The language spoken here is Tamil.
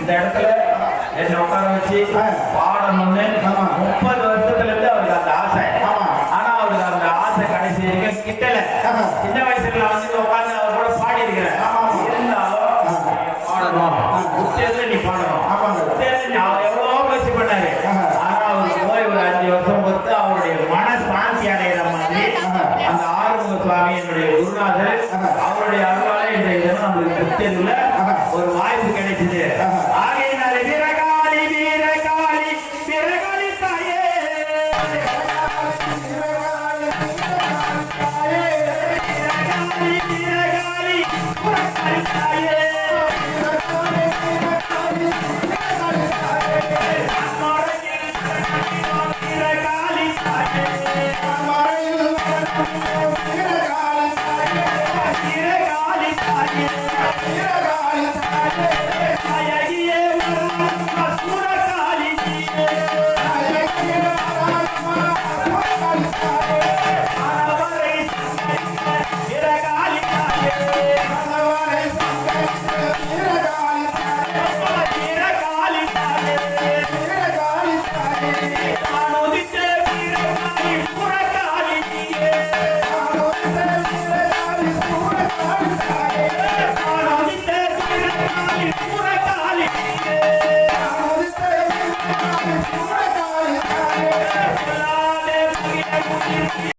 இந்த இடத்துல என்ன உட்கார வச்சு பாடணும்னு முப்பது வருஷத்துல இருந்து அவருக்கு அந்த ஆசை ஆனா அவருக்கு அந்த ஆசை கடைசி வரைக்கும் கிட்டல சின்ன நீ பாடணும் குருநாதர். அவருடைய அருளால இன்றைய தினம் நம்மளுக்கு ஆமா. ஒரு வாய்ப்பு கிடைச்சது. ஆகையினாலே வீரகாளி வீரகாளி வீரகாளி தாயே வீரகாளி வீரகாளி புறக்காளி தாயே வீரகாளி தாயே